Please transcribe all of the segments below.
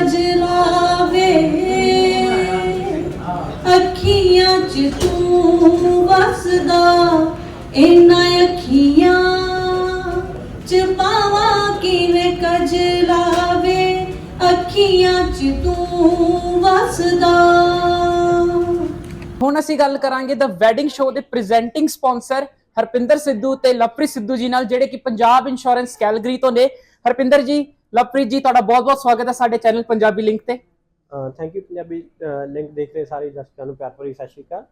ਕਿਵੇਂ ਅੱਖੀਆਂ 'ਚ ਤੂੰ ਵਸਦਾ ਇਨਾਂ ਅੱਖੀਆਂ 'ਚ ਪਾਵਾਂ ਕਿਵੇਂ ਕਜਲਾਵੇ ਅੱਖੀਆਂ 'ਚ ਤੂੰ ਵਸਦਾ। ਹੁਣ ਅਸੀਂ ਗੱਲ ਕਰਾਂਗੇ ਦਾ ਵੈਡਿੰਗ ਸ਼ੋਅ ਦੇ ਪ੍ਰੈਜ਼ੈਂਟਿੰਗ ਸਪਾਂਸਰ ਹਰਪਿੰਦਰ ਸਿੱਧੂ ਤੇ ਲਵਪ੍ਰੀਤ ਸਿੱਧੂ ਜੀ ਨਾਲ, ਜਿਹੜੇ ਕਿ ਪੰਜਾਬ ਇੰਸ਼ੋਰੈਂਸ ਕੈਲਗਰੀ ਤੋਂ ਨੇ। ਹਰਪਿੰਦਰ ਜੀ ਲਵਪ੍ਰੀਤ ਜੀ ਤੁਹਾਡਾ ਬਹੁਤ-ਬਹੁਤ ਸਵਾਗਤ ਹੈ ਸਾਡੇ ਚੈਨਲ ਪੰਜਾਬੀ ਲਿੰਕ ਤੇ। ਥੈਂਕ ਯੂ ਪੰਜਾਬੀ ਲਿੰਕ ਦੇਖ ਰਹੇ ਸਾਰੇ ਦਰਸ਼ਕਾਂ ਨੂੰ ਪਿਆਰ ਭਰੀ ਸਤਿ ਸ਼੍ਰੀ ਅਕਾਲ।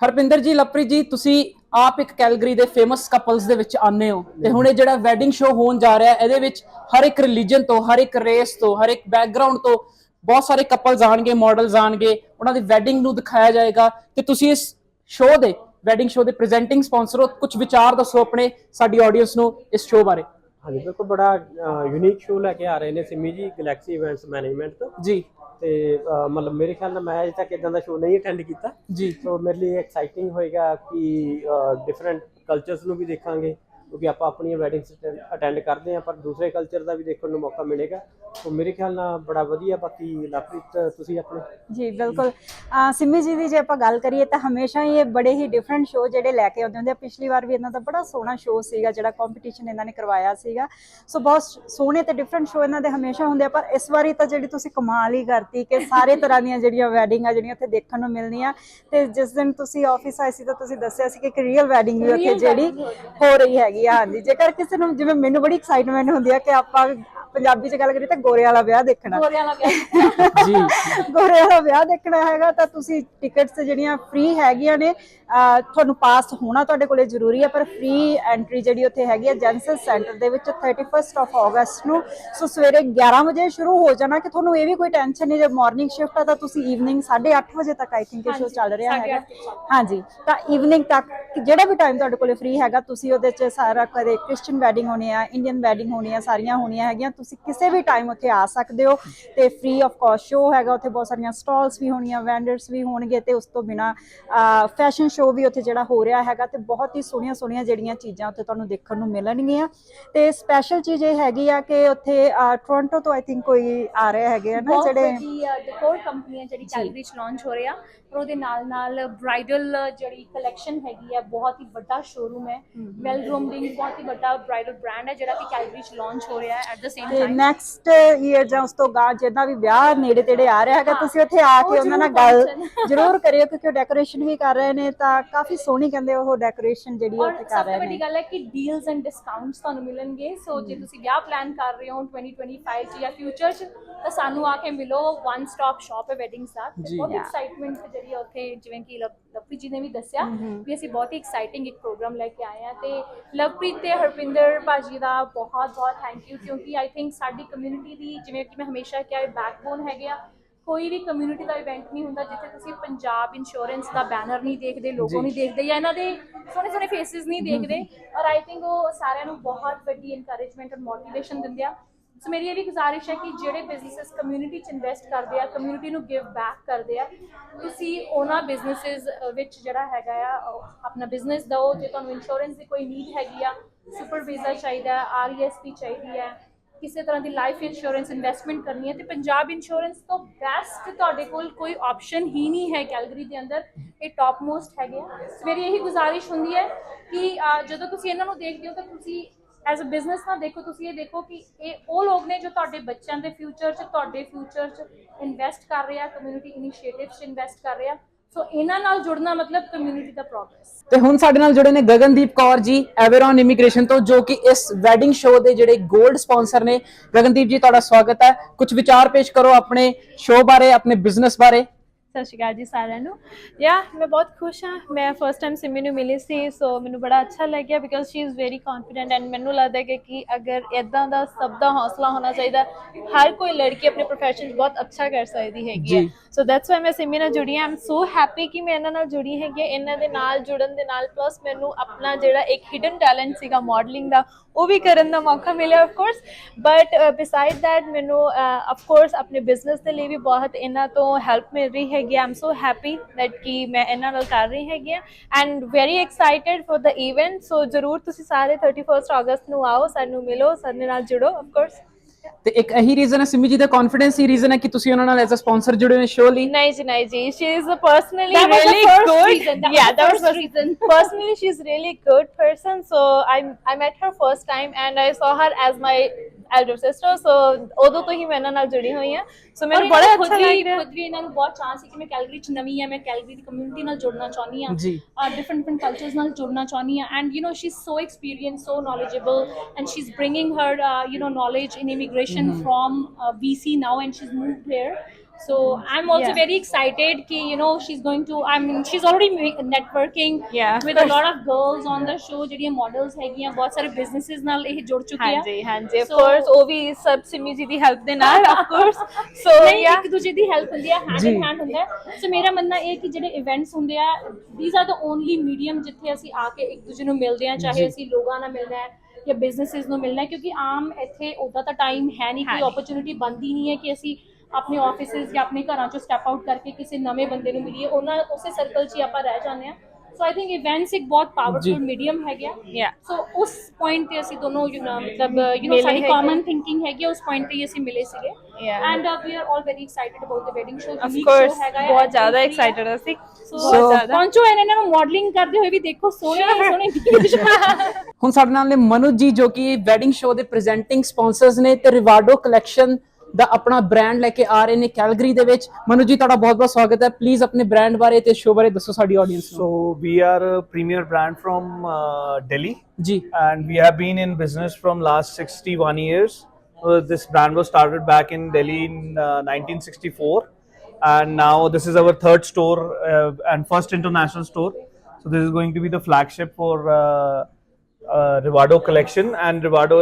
ਹਰਪਿੰਦਰ ਜੀ ਲਵਪ੍ਰੀਤ ਜੀ ਤੁਸੀਂ ਆਪ ਇੱਕ ਕੈਲਗਰੀ ਦੇ ਫੇਮਸ ਕਪਲਸ ਦੇ ਵਿੱਚ ਆਨੇ ਹੋ ਤੇ ਹੁਣ ਇਹ ਜਿਹੜਾ ਵੈਡਿੰਗ ਸ਼ੋਅ ਹੋਣ ਜਾ ਰਿਹਾ ਇਹਦੇ ਵਿੱਚ ਹਰ ਇੱਕ ਰਿਲੀਜੀਅਨ ਤੋਂ ਹਰ ਇੱਕ ਰੇਸ ਤੋਂ ਹਰ ਇੱਕ ਬੈਕਗ੍ਰਾਉਂਡ ਤੋਂ ਬਹੁਤ ਸਾਰੇ ਕਪਲਸ ਆਣਗੇ ਮਾਡਲਸ ਆਣਗੇ ਉਹਨਾਂ ਦੀ ਵੈਡਿੰਗ ਨੂੰ ਦਿਖਾਇਆ ਜਾਏਗਾ ਤੇ ਤੁਸੀਂ ਇਸ ਸ਼ੋਅ ਦੇ ਵੈਡਿੰਗ ਸ਼ੋਅ ਦੇ ਪ੍ਰੈਜ਼ੈਂਟਿੰਗ ਸਪਾਂਸਰ ਹੋ ਕੁਝ ਵਿਚਾਰ ਦੱਸੋ ਆਪਣੇ ਸਾਡੀ ਆਡੀਅנס ਨੂੰ ਇਸ ਸ਼ੋਅ ਬਾਰੇ। ਹਾਂਜੀ ਬਿਲਕੁਲ ਬੜਾ ਯੂਨੀਕ ਸ਼ੋਅ ਲੈ ਕੇ ਆ ਰਹੇ ਨੇ ਸਿਮੀ ਜੀ ਗੈਲੈਕਸੀ ਇਵੈਂਟਸ ਮੈਨੇਜਮੈਂਟ ਤੋਂ। ਜੀ। ਤੇ ਮਤਲਬ ਮੇਰੇ ਖਿਆਲ ਨਾਲ ਮੈਂ ਅਜੇ ਤੱਕ ਇਦਾਂ ਦਾ ਸ਼ੋਅ ਨਹੀਂ ਅਟੈਂਡ ਕੀਤਾ। ਜੀ। ਸੋ ਮੇਰੇ ਲਈ ਐਕਸਾਈਟਿੰਗ ਹੋਏਗਾ ਕਿ ਡਿਫਰੈਂਟ ਕਲਚਰਸ ਨੂੰ ਵੀ ਦੇਖਾਂਗੇ ਕਿਉਂਕਿ ਆਪਾਂ ਆਪਣੀਆਂ ਵੈਡਿੰਗਸ ਅਟੈਂਡ ਕਰਦੇ ਹਾਂ ਪਰ ਦੂਸਰੇ ਕਲਚਰ ਦਾ ਵੀ ਦੇਖਣ ਨੂੰ ਮੌਕਾ ਮਿਲੇਗਾ। ਸੋ ਮੇਰੇ ਖਿਆਲ ਨਾਲ ਬੜਾ ਵਧੀਆ ਬਾਕੀ ਲਵਪ੍ਰੀਤ ਤੁਸੀਂ ਆਪਣੇ? ਜੀ ਬਿਲਕੁਲ। ਅਹ ਸਿੰਮੀ ਜੀ ਦੀ ਜੇ ਆਪਾਂ ਗੱਲ ਕਰੀਏ ਤਾਂ ਹਮੇਸ਼ਾ ਹੀ ਇਹ ਬੜੇ ਹੀ ਡਿਫਰੈਂਟ ਸ਼ੋਅ ਜਿਹੜੇ ਲੈ ਕੇ ਆਉਂਦੇ ਹੁੰਦੇ ਆ। ਪਿਛਲੀ ਵਾਰ ਵੀ ਇਹਨਾਂ ਦਾ ਬੜਾ ਸੋਹਣਾ ਸ਼ੋਅ ਸੀਗਾ ਜਿਹੜਾ ਕੰਪੀਟੀਸ਼ਨ ਇਹਨਾਂ ਨੇ ਕਰਵਾਇਆ ਸੀਗਾ। ਸੋ ਬਹੁਤ ਸੋਹਣੇ ਤੇ ਡਿਫਰੈਂਟ ਸ਼ੋਅ ਇਹਨਾਂ ਦੇ ਹਮੇਸ਼ਾ ਹੁੰਦੇ ਆ ਪਰ ਇਸ ਵਾਰੀ ਤਾਂ ਜਿਹੜੀ ਤੁਸੀਂ ਕਮਾਲ ਹੀ ਕਰਤੀ ਕਿ ਸਾਰੇ ਤਰ੍ਹਾਂ ਦੀਆਂ ਜਿਹੜੀਆਂ ਵੈਡਿੰਗ ਆ ਜਿਹੜੀਆਂ ਉੱਥੇ ਦੇਖਣ ਨੂੰ ਮਿਲਣੀਆਂ ਤੇ ਜਿਸ ਦਿਨ ਤੁਸੀਂ ਆਫਿਸ ਆਏ ਸੀ ਤਾਂ ਤੁਸੀਂ ਦੱਸਿਆ ਸੀ ਕਿ ਇੱਕ ਰੀਅਲ ਵੈਡਿੰਗ ਵੀ ਉੱਥੇ ਜਿਹੜੀ ਹੋ ਰਹੀ ਹੈਗੀ ਆ। ਹਾਂਜੀ ਜੇਕਰ ਕਿਸੇ ਨੂੰ ਜਿਵੇਂ ਮੈਨੂੰ ਬੜੀ ਐਕਸਾਈਟਮੈਂਟ ਹੁੰਦੀ ਆ ਕਿ ਆਪਾਂ ਪੰਜਾਬੀ 'ਚ ਗੱਲ ਕਰੀਏ ਤਾਂ ਗੋਰੇ ਵਾਲਾ ਵਿਆਹ ਦੇਖਣਾ। ਜੀ ਗੋਰੇ ਵਾਲਾ ਵਿਆਹ ਦੇਖਣਾ ਹੈਗਾ ਤਾਂ ਤੁਸੀਂ ਟਿਕਟਸ ਜਿਹੜੀਆਂ ਫ੍ਰੀ ਹੈਗੀਆਂ ਨੇ ਅਹ ਤੁਹਾਨੂੰ ਪਾਸ ਹੋਣਾ ਤੁਹਾਡੇ ਕੋਲੇ ਜ਼ਰੂਰੀ ਹੈ ਪਰ ਫ੍ਰੀ ਐਂਟਰੀ ਜਿਹੜੀ ਉੱਥੇ ਹੈਗੀ ਹੈ ਜੈਂਸਨ ਸੈਂਟਰ ਦੇ ਵਿੱਚ 31st ਆਫ ਅਗਸਟ ਨੂੰ। ਸੋ ਸਵੇਰੇ 11 ਵਜੇ ਸ਼ੁਰੂ ਹੋ ਜਾਣਾ ਕਿ ਤੁਹਾਨੂੰ ਇਹ ਵੀ ਕੋਈ ਟੈਨਸ਼ਨ ਨਹੀਂ ਜੇ ਮਾਰਨਿੰਗ ਸ਼ਿਫਟ ਆ ਤਾਂ ਤੁਸੀਂ ਈਵਨਿੰਗ 8:30 ਵਜੇ ਤੱਕ ਆਈ ਥਿੰਕ ਇਹ ਸ਼ੋ ਚੱਲ ਰਿਹਾ ਹੈਗਾ। ਹਾਂਜੀ ਤਾਂ ਈਵਨਿੰਗ ਤੱਕ ਜਿਹੜਾ ਵੀ ਟਾਈਮ ਤੁਹਾਡੇ ਕੋਲੇ ਫ੍ਰੀ ਹੈਗਾ ਤੁਸੀਂ ਉਹਦੇ 'ਚ ਸਾਰਾ ਕਦੇ ਕ੍ਰਿਸਚੀਅਨ ਵੈਡਿੰਗ ਹੋਣੀ ਆ ਇੰਡੀਅਨ ਵੈਡਿੰਗ ਹੋਣੀ ਆ ਸਾਰੀਆਂ ਹੋਣੀਆਂ ਹੈਗੀਆਂ ਤੁਸੀਂ ਕਿਸੇ ਵੀ ਟਾਈਮ ਉੱਥੇ ਆ ਸਕਦੇ ਹੋ ਤੇ ਫ੍ਰੀ ਆਫ ਕਾਸਟ ਸ਼ੋ ਹੈਗਾ ਉੱਥੇ ਬਹੁਤ ਸਾਰੀਆਂ ਸਟਾਲਸ ਵੀ ਹੋਣੀਆਂ ਵੈਂਡਰਸ ਵੀ ਹੋਣਗੇ ਤੇ ਉਸ ਤੋਂ ਬਿਨਾ ਫੈਸ਼ਨ ਸ਼ੋ ਵੀ ਉੱਥੇ ਜਿਹੜਾ ਹੋ ਰਿਹਾ ਹੈਗਾ ਤੇ ਬਹੁਤ ਹੀ ਸੋਹਣੀਆਂ ਸੋਹਣੀਆਂ ਜਿਹੜੀਆਂ ਚੀਜ਼ਾਂ ਉੱਥੇ ਤੁਹਾਨੂੰ ਦੇਖਣ ਨੂੰ ਮਿਲਣਗੀਆਂ। ਤੇ ਸਪੈਸ਼ਲ ਚੀਜ਼ ਇਹ ਹੈਗੀ ਆ ਕਿ ਉੱਥੇ ਟੋਰਾਂਟੋ ਤੋਂ ਆਈ ਥਿੰਕ ਕੋਈ ਆ ਰਹੇ ਹੈਗੇ ਆ ਨਾ ਜਿਹੜੇ ਡੈਕੋਰ ਕੰਪਨੀ ਹੈ ਜਿਹੜੀ ਕੈਲਗਰੀ ਚ ਲਾਂਚ ਹੋ ਰਿਹਾ। ਪਰ ਉਹਦੇ ਨਾਲ ਨਾਲ ਬ੍ਰਾਈਡਲ ਜਿਹੜੀ ਕਲੈਕਸ਼ਨ ਹੈਗੀ ਹੈ ਬਹੁਤ ਹੀ ਵੱਡਾ ਸ਼ੋਰੂਮ ਹੈ। ਵੈਲ ਗਰੂਮਡਿੰਗ ਬਹੁਤ ਹੀ ਵੱਡਾ ਬ੍ਰਾਈਡਲ ਬ੍ਰਾਂਡ ਹੈ ਜਿਹੜਾ ਕਿ ਕੈਲਗਰੀ ਚ ਲਾਂਚ ਹੋ ਰਿਹਾ ਹੈ। ਐਟ ਦ ਸੇਮ ਤੇ ਨੈਕਸਟ ਈਅਰ ਜਾਂ ਉਸ ਤੋਂ ਗਾ ਜਿੱਦਾਂ ਵੀ ਵਿਆਹ ਨੇੜੇ ਤੇੜੇ ਆ ਰਿਹਾ ਹੈਗਾ ਤੁਸੀਂ ਉੱਥੇ ਆ ਕੇ ਉਹਨਾਂ ਨਾਲ ਗੱਲ। ਜ਼ਰੂਰ ਕਰਿਓ ਕਿਉਂਕਿ ਉਹ ਡੈਕੋਰੇਸ਼ਨ ਵੀ ਕਰ ਰਹੇ ਨੇ ਤਾਂ ਕਾਫੀ ਸੋਹਣੀ ਕਹਿੰਦੇ ਉਹ ਡੈਕੋਰੇਸ਼ਨ ਜਿਹੜੀ ਉਹ ਸਭ ਕਰ ਤੋਂ ਰਹੇ ਵੱਡੀ ਨੇ ਗੱਲ ਹੈ ਕਿ ਡੀਲਸ ਐਂਡ ਡਿਸਕਾਊਂਟਸ ਤੁਹਾਨੂੰ ਮਿਲਣਗੇ ਸੋ ਜੇ ਤੁਸੀਂ ਵਿਆਹ ਪਲਾਨ ਕਰ ਰਹੇ ਹੋ 2025 ਚ ਜਾਂ ਫਿਊਚਰ ਚ ਤਾਂ ਸਾਨੂੰ ਆ ਕੇ ਮਿਲੋ ਵਨ ਸਟਾਪ ਸ਼ਾਪ ਹੈ ਵੈਡਿੰਗਸ ਦਾ। ਬਹੁਤ. ਐਕਸਾਈਟਮੈਂਟ ਜਿਹੜੀ ਉੱਥੇ ਜਿਵੇਂ ਕਿ ਲਵਪ੍ਰੀਤ ਜੀ ਨੇ ਵੀ ਦੱਸਿਆ ਵੀ ਅਸੀਂ ਬਹੁਤ ਹੀ ਐਕਸਾਈਟਿੰਗ ਇੱਕ ਪ੍ਰੋਗਰਾਮ ਲੈ ਕੇ ਆਏ ਹਾਂ ਤੇ ਲਵਪ੍ਰੀਤ ਤੇ ਹਰਪਿੰਦਰ ਭਾਜੀ ਦਾ ਬਹੁਤ ਬਹੁਤ ਥੈਂਕ ਯੂ ਕਿਉਂਕਿ ਆਈ ਥਿੰਕ ਸਾਡੀ ਕਮਿਊਨਿਟੀ ਦੀ ਜਿਵੇਂ ਕਿ ਮੈਂ ਹਮੇਸ਼ਾ ਕਿਹਾ ਹੈ ਬੈਕਬੋਨ ਹੈਗੇ ਆ ਕੋਈ ਵੀ ਕਮਿਊਨਿਟੀ ਦਾ ਇਵੈਂਟ ਨਹੀਂ ਹੁੰਦਾ ਜਿੱਥੇ ਤੁਸੀਂ ਪੰਜਾਬ ਇੰਸ਼ੋਰੈਂਸ ਦਾ ਬੈਨਰ ਨਹੀਂ ਦੇਖਦੇ ਲੋਗੋ ਨਹੀਂ ਦੇਖਦੇ ਜਾਂ ਇਹਨਾਂ ਦੇ ਸੋਹਣੇ ਸੋਹਣੇ ਫੇਸਿਸ ਨਹੀਂ ਦੇਖਦੇ ਔਰ ਆਈ ਥਿੰਕ ਉਹ ਸਾਰਿਆਂ ਨੂੰ ਬਹੁਤ ਵੱਡੀ ਇਨਕਰੇਜਮੈਂਟ ਔਰ ਮੋਟੀਵੇਸ਼ਨ ਦਿੰਦੇ ਆ। ਸੋ ਮੇਰੀ ਇਹ ਵੀ ਗੁਜ਼ਾਰਿਸ਼ ਹੈ ਕਿ ਜਿਹੜੇ ਬਿਜ਼ਨੈਸਸ ਕਮਿਊਨਿਟੀ ਚ ਇਨਵੈਸਟ ਕਰਦੇ ਆ ਕਮਿਊਨਿਟੀ ਨੂੰ ਗਿਵ ਬੈਕ ਕਰਦੇ ਆ ਤੁਸੀਂ ਉਹਨਾਂ ਬਿਜ਼ਨੈਸਸ ਵਿੱਚ ਜਿਹੜਾ ਹੈਗਾ ਆ ਆਪਣਾ ਬਿਜ਼ਨਸ ਦਿਓ ਜੇ ਤੁਹਾਨੂੰ ਇੰਸ਼ੋਰੈਂਸ ਦੀ ਕੋਈ ਨੀਡ ਹੈਗੀ ਆ ਸੁਪਰ ਵੀਜ਼ਾ ਚਾਹੀਦਾ ਹੈ ਆਰਈਐਸਪੀ ਚਾਹੀਦੀ ਹੈ ਕਿਸੇ ਤਰ੍ਹਾਂ ਦੀ ਲਾਈਫ ਇੰਸ਼ੋਰੈਂਸ ਇਨਵੈਸਟਮੈਂਟ ਕਰਨੀ ਹੈ ਤੇ ਪੰਜਾਬ ਇੰਸ਼ੋਰੈਂਸ ਤੋਂ ਬੈਸਟ ਤੁਹਾਡੇ ਕੋਲ ਕੋਈ ਆਪਸ਼ਨ ਹੀ ਨਹੀਂ ਹੈ ਕੈਲਗਰੀ ਦੇ ਅੰਦਰ ਇਹ ਟਾਪ ਮੋਸਟ ਹੈਗੇ ਆ ਸੋ ਮੇਰੀ ਇਹੀ ਗੁਜ਼ਾਰਿਸ਼ ਹੁੰਦੀ ਹੈ ਕਿ ਜਦੋਂ ਤੁਸੀਂ ਇਹਨਾਂ ਨੂੰ ਦੇਖਦੇ ਹੋ ਤਾਂ ਤੁਸੀਂ ਐਜ਼ ਅ ਬਿਜ਼ਨਸ ਨਾ ਦੇਖੋ, ਤੁਸੀਂ ਇਹ ਦੇਖੋ ਕਿ ਇਹ ਉਹ ਲੋਕ ਨੇ ਜੋ ਤੁਹਾਡੇ ਬੱਚਿਆਂ ਦੇ ਫਿਊਚਰ 'ਚ, ਤੁਹਾਡੇ ਫਿਊਚਰ 'ਚ ਇਨਵੈਸਟ ਕਰ ਰਹੇ ਆ ਕਮਿਊਨਿਟੀ ਇਨੀਸ਼ੀਏਟਿਵਸ 'ਚ ਇਨਵੈਸਟ ਕਰ ਰਹੇ ਆ। ਸੋ ਇਹਨਾਂ ਨਾਲ ਜੁੜਨਾ ਮਤਲਬ ਕਮਿਊਨਿਟੀ ਦਾ ਪ੍ਰੋਗਰੈਸ ਤੇ ਹੁਣ ਸਾਡੇ ਨਾਲ ਜੁੜੇ ਨੇ ਗਗਨਦੀਪ ਕੌਰ ਜੀ ਐਵਰੋਨ ਇਮੀਗ੍ਰੇਸ਼ਨ ਤੋਂ, ਜੋ ਕਿ ਇਸ ਵੈਡਿੰਗ ਸ਼ੋਅ ਦੇ ਜਿਹੜੇ 골ਡ ਸਪਾਂਸਰ ਨੇ। ਗਗਨਦੀਪ ਜੀ, ਤੁਹਾਡਾ ਸਵਾਗਤ ਹੈ। ਕੁਝ ਵਿਚਾਰ ਪੇਸ਼ ਕਰੋ ਆਪਣੇ ਸ਼ੋਅ ਬਾਰੇ, ਆਪਣੇ ਬਿਜ਼ਨਸ ਬਾਰੇ। ਸਤਿ ਸ਼੍ਰੀ ਅਕਾਲ ਜੀ ਸਾਰਿਆਂ ਨੂੰ। ਯਾ ਮੈਂ ਬਹੁਤ ਖੁਸ਼ ਹਾਂ। ਮੈਂ ਫਸਟ ਟਾਈਮ ਸਿਮੀ ਨੂੰ ਮਿਲੀ ਸੀ ਸੋ ਮੈਨੂੰ ਬੜਾ ਅੱਛਾ ਲੱਗਿਆ because she is very confident and ਮੈਨੂੰ ਲੱਗਦਾ ਹੈ ਕਿ ਅਗਰ ਇਦਾਂ ਦਾ ਸਭ ਦਾ ਹੌਸਲਾ ਹੋਣਾ ਚਾਹੀਦਾ ਹਰ ਕੋਈ ਲੜਕੀ ਆਪਣੇ ਪ੍ਰੋਫੈਸ਼ਨ 'ਚ ਬਹੁਤ ਅੱਛਾ ਕਰ ਸਕਦੀ ਹੈਗੀ ਹੈ। ਸੋ ਦੈਟਸ ਵਾਈ ਮੈਂ ਸਿਮੀ ਨਾਲ ਜੁੜੀ ਹਾਂ। ਆਮ ਸੋ ਹੈਪੀ ਕਿ ਮੈਂ ਇਹਨਾਂ ਨਾਲ ਜੁੜੀ ਹੈਗੀ ਹਾਂ। ਇਹਨਾਂ ਦੇ ਨਾਲ ਜੁੜਨ ਦੇ ਨਾਲ ਪਲੱਸ ਮੈਨੂੰ ਆਪਣਾ ਜਿਹੜਾ ਇੱਕ ਹਿਡਨ ਟੈਲੈਂਟ ਸੀਗਾ ਮਾਡਲਿੰਗ ਦਾ ਉਹ ਵੀ ਕਰਨ ਦਾ ਮੌਕਾ ਮਿਲਿਆ of course but beside that ਮੈਨੂੰ ਆਫ ਕੋਰਸ ਆਪਣੇ ਬਿਜ਼ਨਸ ਦੇ ਲਈ ਵੀ ਬਹੁਤ ਇਹਨਾਂ ਤੋਂ ਹੈਲਪ ਮਿਲ ਰਹੀ ਹੈਗੀ ਆਮ ਸੋ ਹੈਪੀ ਦੈਟ ਕਿ ਮੈਂ ਇਹਨਾਂ ਨਾਲ ਕਰ ਰਹੀ ਹੈਗੀ ਆ and very excited for the event so ਜਰੂਰ ਤੁਸੀਂ ਸਾਰੇ 31st ਅਗਸਤ ਨੂੰ ਆਓ ਸਾਨੂੰ ਮਿਲੋ ਸਾਡੇ ਨਾਲ ਜੁੜੋ ਆਫ ਕੋਰਸ ਤੇ ਇੱਕ ਇਹੀ ਰੀਜ਼ਨ ਹੈ ਸਿਮੀ ਜੀ ਦਾ ਕੌਨਫੀਡੈਂਸ ਹੀ ਰੀਜ਼ਨ ਹੈ ਕਿ ਤੁਸੀਂ ਉਹਨਾਂ ਨਾਲ ਐਜ਼ ਅ ਸਪਾਂਸਰ ਜੁੜੇ ਹੋਏ ਸ਼ੋਅ ਲਈ Naiji, Naiji. She is a personally That was the really first good. reason. That yeah, was the that first was reason. Personally, she's really good person. So I I met her first time elder sister. So ਉਦੋਂ ਤੋਂ ਹੀ ਮੈਂ ਇਹਨਾਂ ਨਾਲ ਜੁੜੀ ਹੋਈ ਹਾਂ. So ਮੈਨੂੰ ਬੜਾ ਅੱਛਾ ਲੱਗ ਰਿਹਾ. ਖੁਦ ਵੀ ਇਹਨਾਂ ਨੂੰ ਬਹੁਤ ਚਾਂਸ ਸੀ ਕਿ ਮੈਂ ਕੈਲਗਰੀ ਚ ਨਵੀਂ ਆ ਮੈਂ ਕੈਲਗਰੀ ਦੀ ਕਮਿਊਨਿਟੀ ਨਾਲ ਜੁੜਨਾ ਚਾਹੁੰਦੀ ਆ ਜੀ। ਡਿਫਰੈਂਟ ਡਿਫਰੈਂਟ ਕਲਚਰਸ ਨਾਲ ਜੁੜਨਾ ਚਾਹੁੰਦੀ ਆ and you know she is so experience so knowledgeable and she is bringing her you know knowledge in immigration from BC now and she's moved here So I'm also Yeah. very excited. Ki, you know, she's going to. I mean, she's already networking Yeah, with a lot of girls on the show. ਜਿਹੜੀਆਂ models ਹੈਗੀਆਂ ਬਹੁਤ ਸਾਰੇ businesses ਨਾਲ ਇਹ ਜੁੜ ਚੁੱਕੀਆਂ ਹਾਂਜੀ ਹਾਂਜੀ ਆਫ So- ਕੋਰਸ ਉਹ ਵੀ ਸਭ ਸਿਮੀ ਜੀ ਦੀ ਹੈਲਪ ਦੇ ਨਾਲ ਆਫ ਕੋਰਸ ਸੋ ਨਹੀਂ ਇੱਕ ਦੂਜੇ ਦੀ ਹੈਲਪ ਹੁੰਦੀ ਹੈ ਹੈਂਡ ਜੀ। ਇਨ ਹੈਂਡ ਹੁੰਦਾ ਹੈ ਸੋ ਮੇਰਾ ਮੰਨਣਾ ਇਹ ਹੈ ਕਿ ਜਿਹੜੇ ਇਵੈਂਟਸ ਹੁੰਦੇ ਆ these are the only medium ਜਿੱਥੇ ਅਸੀਂ ਆ ਕੇ ਇੱਕ ਦੂਜੇ ਨੂੰ ਮਿਲਦੇ ਆ ਚਾਹੇ ਅਸੀਂ ਲੋਕਾਂ ਨਾਲ ਮਿਲਣਾ ਹੈ ਜਾਂ ਬਿਜ਼ਨੈਸਸ ਨੂੰ ਮਿਲਣਾ ਹੈ ਕਿਉਂਕਿ ਆਮ ਇੱਥੇ ਉਦਾਂ ਤਾਂ ਟਾਈਮ ਹੈ ਨਹੀਂ ਕੋਈ ਹਾਂਜੀ। ਓਪਰਚ्युनिटी ਬਣਦੀ ਨਹੀਂ ਹੈ ਕਿ ਅਸੀਂ ਆਪਣੇ ਆਫਿਸਿਸ ਜਾਂ ਆਪਣੇ ਘਰਾਂ ਚੋਂ ਸਟੈਪ ਆਊਟ ਕਰਕੇ ਕਿਸੇ ਨਵੇਂ ਬੰਦੇ ਨੂੰ ਮਿਲੀਏ ਉਹਨਾਂ ਉਸੇ ਸਰਕਲ 'ਚ ਹੀ ਆਪਾਂ ਰਹਿ ਜਾਂਦੇ ਆ ਸੋ ਆਈ ਥਿੰਕ ਇਵੈਂਟਸ ਇੱਕ ਬਹੁਤ ਪਾਵਰਫੁਲ ਮੀਡੀਅਮ ਹੈਗਾ. ਸੋ ਉਸ ਪੁਆਇੰਟ ਤੇ ਅਸੀਂ ਦੋਨੋਂ ਯੂ ਨੋ ਮਤਲਬ ਯੂ ਨੋ ਸਾਡੀ। ਕਾਮਨ ਥਿੰਕਿੰਗ ਹੈਗੀ ਉਸ ਪੁਆਇੰਟ ਤੇ ਹੀ ਅਸੀਂ ਮਿਲੇ ਸੀਗੇ. And we are all very excited about the wedding show of course ਬਹੁਤ ਜ਼ਿਆਦਾ excited ਅਸੀਂ। ਜ਼ਿਆਦਾ। ਪਹੁੰਚੋ ਇਹਨਾਂ ਨੂੰ ਮਾਡਲਿੰਗ ਕਰਦੇ ਹੋਏ ਵੀ ਦੇਖੋ ਸੋਹਣੇ ਸੋਹਣੇ ਹੁਣ ਸਾਡੇ ਨਾਲ ਨੇ ਮਨੋਜ ਜੀ ਜੋ ਕਿ ਵੈਡਿੰਗ ਸ਼ੋਅ ਦੇ ਪ੍ਰੈਜ਼ੈਂਟਿੰਗ ਸਪਾਂਸਰਸ ਨੇ ਤੇ ਰਿਵਾਰਡੋ ਕਲੈਕਸ਼ਨ ਦਾ ਆਪਣਾ ਬ੍ਰਾਂਡ ਲੈ ਕੇ ਆ ਰਹੇ ਨੇ ਕੈਲਗਰੀ ਦੇ ਵਿੱਚ ਮਨੋਜ ਜੀ ਤੁਹਾਡਾ ਬਹੁਤ ਬਹੁਤ ਸਵਾਗਤ ਹੈ ਪਲੀਜ਼ ਆਪਣੇ ਬ੍ਰਾਂਡ ਬਾਰੇ ਤੇ ਸ਼ੋਅ ਬਾਰੇ ਦੱਸੋ ਸਾਡੀ ਆਡੀਅנס ਨੂੰ So we are a premier brand from uh, Delhi, ਜੀ and we have been in business from last 61 years. Uh, this brand was started back in Delhi in uh, 1964, and now this is our third store uh, and first international store. So this is going to be the flagship for uh, uh, Rivado collection and Rivado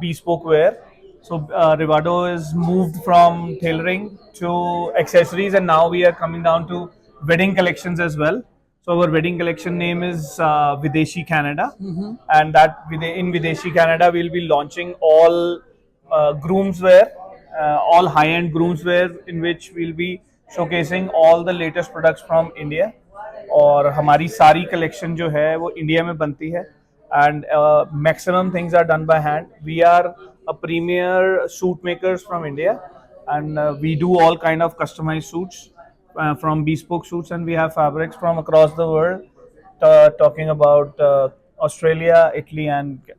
bespoke wear. So uh, Rivado is moved from tailoring to accessories, and now we are coming down to wedding collections as well. So our wedding collection name is uh, Videshi Canada, and that Vide- in Videshi Canada we'll be launching all uh, groomswear, uh, all high-end groomswear, in which we'll be showcasing all the latest products from India. और हमारी सारी collection जो है वो India में बनती है and uh, maximum things are done by hand. We are a premier suit makers from India, and uh, we do all kind of customized suits, uh, from bespoke suits, and we have fabrics from across the world. Talking about uh, Australia Italy and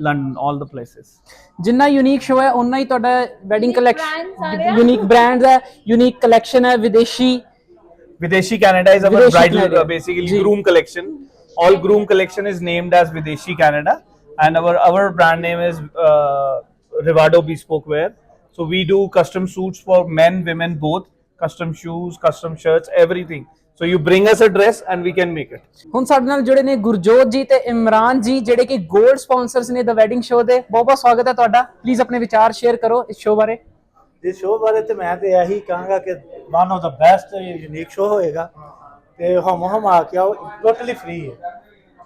London 올 places. Places ਜਿੰਨਾ unique show ਹੈ ਉਨਾ ਹੀ ਤੁਹਾਡਾ wedding collection unique brands ਹੈ unique collection ਹੈ ਵਿਦੇਸ਼ੀ ਵਿਦੇਸ਼ੀ Canada is our bridal basically groom collection All groom collection is named as Videshi Canada, and our our brand name is uh, Rivado Bespoke Wear. So we do custom suits for men, women both, custom shoes, custom shirts, everything. So you bring us a dress and we can make it. ਹੁਣ ਸਾਡੇ ਨਾਲ ਜੁੜੇ ਨੇ ਗੁਰਜੋਤ ਜੀ ਤੇ ਇਮਰਾਨ ਜੀ ਜਿਹੜੇ ਕਿ 골ਡ ਸਪਾਂਸਰਸ ਨੇ ਦ ਵੈਡਿੰਗ ਸ਼ੋਅ ਦੇ ਬਹੁਤ ਬਹੁਤ ਸਵਾਗਤ ਹੈ ਤੁਹਾਡਾ ਪਲੀਜ਼ ਆਪਣੇ ਵਿਚਾਰ ਸ਼ੇਅਰ ਕਰੋ ਇਸ ਸ਼ੋਅ ਬਾਰੇ ਇਸ ਸ਼ੋਅ ਬਾਰੇ ਤੇ ਮੈਂ ਤੇ ਇਹੀ ਕਹਾਂਗਾ ਕਿ one of the best unique show ਹੋਏਗਾ ਤੇ ਹਮ ਹਮ ਆ ਕੇ ਆਓ ਟੋਟਲੀ ਫ੍ਰੀ ਹੈ।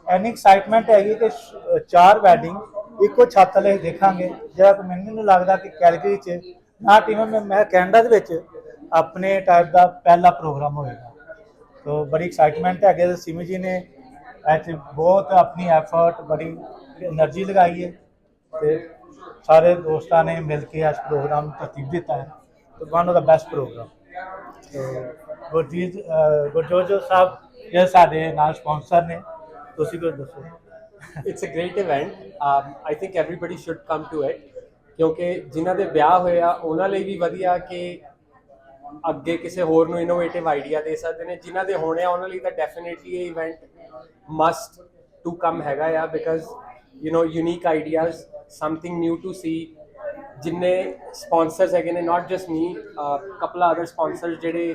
ਐਨੀ ਐਕਸਾਈਟਮੈਂਟ ਹੈਗੀ ਕਿ ਚਾਰ ਵੈਡਿੰਗ ਇੱਕੋ ਛੱਤ ਲੈ ਦੇਖਾਂਗੇ। ਜਿਹੜਾ ਕਿ ਮੈਨੂੰ ਨਹੀਂ ਲੱਗਦਾ ਕਿ ਕੈਲਗਰੀ 'ਚ, ਨਾ ਟੀਮ ਮੈਂ ਮੈਂ ਕੈਨੇਡਾ ਦੇ ਵਿੱਚ ਆਪਣੇ ਟਾਈਪ ਦਾ ਪਹਿਲਾ ਪ੍ਰੋਗਰਾਮ ਹੋਏਗਾ। ਤੋ ਬੜੀ ਐਕਸਾਈਟਮੈਂਟ ਹੈ। ਕਿ ਸਿਮੀ ਜੀ ਨੇ ਐਚ ਬਹੁਤ ਆਪਣੀ ਐਫਰਟ ਬੜੀ એનર્ਜੀ ਲਗਾਈ ਹੈ। ਤੇ ਸਾਰੇ ਦੋਸਤਾਂ ਨੇ ਮਿਲ ਕੇ ਅੱਜ ਪ੍ਰੋਗਰਾਮ ਤਰਤੀਬ ਦਿੱਤਾ ਹੈ। ਤੇ one of the best program Gurjeet Gurjot Sahib ਇਹ ਸਾਡੇ ਨਾਲ ਸਪਾਂਸਰ ਨੇ, ਤੁਸੀਂ ਕੁਝ ਦੱਸੋ? It's a great event I think everybody should come to it ਕਿਉਂਕਿ ਜਿਨ੍ਹਾਂ ਦੇ ਵਿਆਹ ਹੋਏ ਆ, ਉਹਨਾਂ ਲਈ ਵੀ ਵਧੀਆ ਕਿ ਅੱਗੇ ਕਿਸੇ ਹੋਰ ਨੂੰ ਇਨੋਵੇਟਿਵ ਆਈਡੀਆ ਦੇ ਸਕਦੇ ਨੇ। ਜਿਨ੍ਹਾਂ ਦੇ ਹੋਣੇ ਆ, ਉਹਨਾਂ ਲਈ ਤਾਂ ਡੈਫੀਨਿਟਲੀ ਇਹ ਇਵੈਂਟ ਮਸਟ ਟੂ ਕਮ ਹੈਗਾ ਆ because you know unique ideas something new to see ਜਿੰਨੇ ਸਪਾਂਸਰਸ ਹੈਗੇ ਨੇ not just me couple other sponsors ਜਿਹੜੇ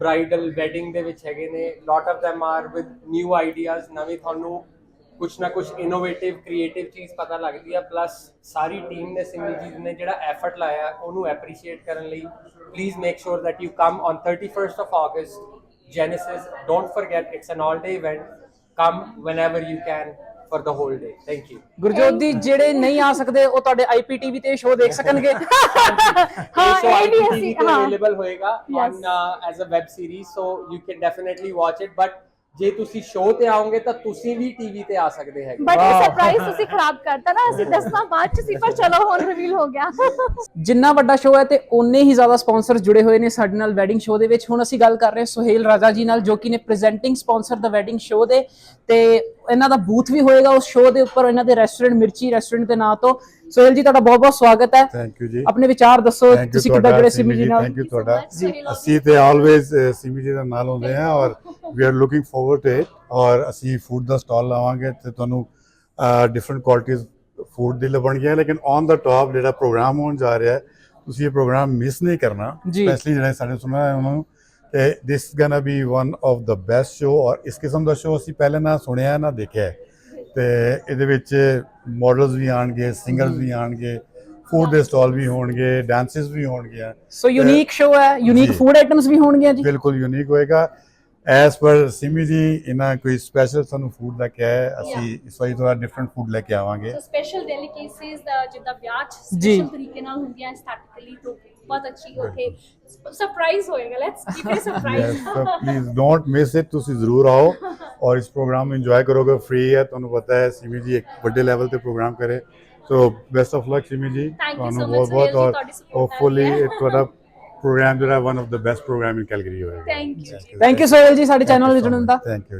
ਬ੍ਰਾਈਡਲ ਵੈਡਿੰਗ ਦੇ ਵਿੱਚ ਹੈਗੇ ਨੇ lot of them are with new ideas ਨਵੇਂ ਤੁਹਾਨੂੰ ਕੁਛ ਨਾ ਕੁਛ ਇਨੋਵੇਟਿਵ ਕ੍ਰੀਏਟਿਵ ਚੀਜ਼ ਪਤਾ ਲੱਗਦੀ ਆ ਪਲੱਸ ਸਾਰੀ ਟੀਮ ਨੇ ਸਿੰਮੀ ਜੀ ਨੇ ਜਿਹੜਾ ਐਫਰਟ ਲਾਇਆ, ਉਹਨੂੰ ਐਪਰੀਸ਼ੀਏਟ ਕਰਨ ਲਈ please make sure that you come on 31st of August, Genesis, don't forget it's an all day event come whenever you can. For the whole day. Thank you. Gurjot ji ਜਿਹੜੇ ਨਹੀਂ ਆ ਸਕਦੇ ਉਹ ਤੁਹਾਡੇ IPTV ਤੇ show ਦੇਖ ਸਕਣਗੇ। ਹਾਂ ਇਹ ਵੀ IPTV ਅਸੀਂ ਹਾਂ। available ਹੋਏਗਾ uh, as a web series so you can definitely watch it but ਜੇ ਤੁਸੀਂ ਸ਼ੋਅ ਤੇ ਆਓਗੇ ਤਾਂ ਤੁਸੀਂ ਵੀ ਟੀਵੀ ਤੇ ਆ ਸਕਦੇ ਹੈਗੇ। ਬਟ ਸਰਪ੍ਰਾਈਜ਼ ਤੁਸੀਂ ਖਰਾਬ ਕਰਤਾ ਨਾ ਅਸੀਂ ਦੱਸਣਾ ਬਾਅਦ ਚ ਸੀ ਪਰ ਚਲੋ ਹੁਣ ਰਿਵੀਲ ਹੋ ਗਿਆ। ਜਿੰਨਾ ਵੱਡਾ ਸ਼ੋਅ ਹੈ ਤੇ ਉਨੇ ਹੀ ਜ਼ਿਆਦਾ ਸਪਾਂਸਰ ਜੁੜੇ ਹੋਏ ਨੇ ਸਾਡੇ ਨਾਲ ਵੈਡਿੰਗ ਸ਼ੋਅ ਦੇ ਵਿੱਚ। ਹੁਣ ਅਸੀਂ ਗੱਲ ਕਰ ਰਹੇ ਹਾਂ ਸੁਹੇਲ ਰਾਜਾ ਜੀ ਨਾਲ ਜੋ ਕਿ ਨੇ ਪ੍ਰੈਜ਼ੈਂਟਿੰਗ ਸਪਾਂਸਰ ਦਾ ਵੈਡਿੰਗ ਸ਼ੋਅ ਦੇ। ਤੇ ਇਹਨਾਂ ਦਾ ਬੂਥ ਵੀ ਹੋਏਗਾ ਉਸ ਸ਼ੋਅ ਦੇ ਉੱਪਰ ਇਹਨਾਂ ਦੇ ਰੈਸਟੋਰੈਂਟ ਮਿਰਚੀ ਰੈਸਟੋਰੈਂਟ ਦੇ ਨਾਂ ਤੋਂ। ਸੁਹੇਲ ਜੀ ਤੁਹਾਡਾ ਬਹੁਤ ਬਹੁਤ ਸਵਾਗਤ ਹੈ। ਥੈਂਕ ਯੂ ਜੀ। ਆਪਣੇ ਵਿਚਾਰ ਦੱਸੋ ਤੁਸੀਂ ਕਿੱਦਾਂ ਜੁੜੇ ਸਿਮੀ ਜੀ ਨਾਲ? thank you ਤੁਹਾਡਾ। ਅਸੀਂ ਤੇ ਆਲਵੇਜ਼ ਸਿਮੀ ਜੀ ਦੇ ਨਾਲ ਹੁੰਦੇ ਹਾਂ ਔਰ we are looking forward to it ਔਰ ਅਸੀਂ ਫੂਡ ਦਾ ਸਟਾਲ ਲਾਵਾਂਗੇ ਤੇ ਤੁਹਾਨੂੰ ਡਿਫਰੈਂਟ ਕੁਆਲਿਟੀਜ਼ ਫੂਡ ਦੀ ਲੱਭਣਗੀਆਂ ਲੇਕਿਨ ਔਨ ਦਾ ਟਾਪ ਜਿਹੜਾ ਪ੍ਰੋਗਰਾਮ ਹੋਣ ਜਾ ਰਿਹਾ ਹੈ ਤੁਸੀਂ ਇਹ ਪ੍ਰੋਗਰਾਮ ਮਿਸ ਨਹੀਂ ਕਰਨਾ। ਸਪੈਸ਼ਲੀ ਜਿਹੜੇ ਸਾਡੇ ਸੁਣਨਾ ਹੈ ਉਹਨਾਂ ਨੂੰ ਤੇ this gonna be one of the best show ਔਰ ਇਸ ਕਿਸਮ ਦਾ ਸ਼ੋ ਅਸੀਂ ਪਹਿਲੇ ਨਾ ਸੁਣਿਆ ਨਾ ਦੇਖਿਆ। ਤੇ ਇਹਦੇ ਵਿੱਚ ਮਾਡਲਸ ਵੀ ਆਣਗੇ ਸਿੰਗਰਸ ਵੀ ਆਣਗੇ ਫੂਡ ਦੇ ਸਟਾਲ ਵੀ ਹੋਣਗੇ ਡਾਂਸਸ ਵੀ ਹੋਣਗੀਆਂ ਸੋ ਯੂਨੀਕ ਸ਼ੋਅ ਹੈ ਯੂਨੀਕ। ਫੂਡ ਆਈਟਮਸ ਵੀ ਹੋਣਗੀਆਂ ਜੀ ਬਿਲਕੁਲ ਯੂਨੀਕ ਹੋਏਗਾ ਐਸ ਪਰ ਸਿਮੀ ਜੀ ਇਹਨਾਂ ਕੋਈ ਸਪੈਸ਼ਲ ਸਾਨੂੰ ਫੂਡ ਲੈ ਕੇ ਆਇਆ ਹੈ। ਅਸੀਂ ਇਸ ਵਾਰੀ ਥੋੜਾ ਡਿਫਰੈਂਟ ਫੂਡ ਲੈ ਕੇ ਆਵਾਂਗੇ। ਸੋ ਸਪੈਸ਼ਲ ਡੈਲੀਕੇਸੀਜ਼ ਜਿੱਦਾਂ ਵਿਆਹ 'ਚ। ਸਪੈਸ਼ਲ ਤਰੀਕੇ ਨਾਲ ਹੁੰਦੀਆਂ ਐਸਥੈਟਿਕਲੀ ਤੋਂ ਬਹੁਤ ਅੱਛੀ ਉੱਥੇ। ਸਰਪ੍ਰਾਈਜ਼ ਹੋਏਗਾ let's keep it surprise so please don't miss it ਤੁਸੀਂ ਜ਼ਰੂਰ ਆਓ ਔਰ ਇਸ ਪ੍ਰੋਗਰਾਮ ਨੂੰ ਇੰਜੋਏ ਕਰੋਗੇ ਫ੍ਰੀ ਹੈ ਤੁਹਾਨੂੰ ਪਤਾ ਹੈ ਸਿਮੀ ਜੀ ਇੱਕ ਵੱਡੇ ਲੈਵਲ ਤੇ ਪ੍ਰੋਗਰਾਮ ਕਰੇ। So best of luck Simmi ji ਤੁਹਾਨੂੰ ਬਹੁਤ ਬਹੁਤ ਔਰ ਹੋਪਫੁਲੀ। ਤੁਹਾਡਾ ਪ੍ਰੋਗਰਾਮ ਜਿਹੜਾ one of the best program in Calgary ਹੋਏਗਾ। Thank you. Thank you Sohail ji ਸਾਡੇ ਚੈਨਲ ਵਿੱਚ ਜੁੜਨ ਦਾ। Thank you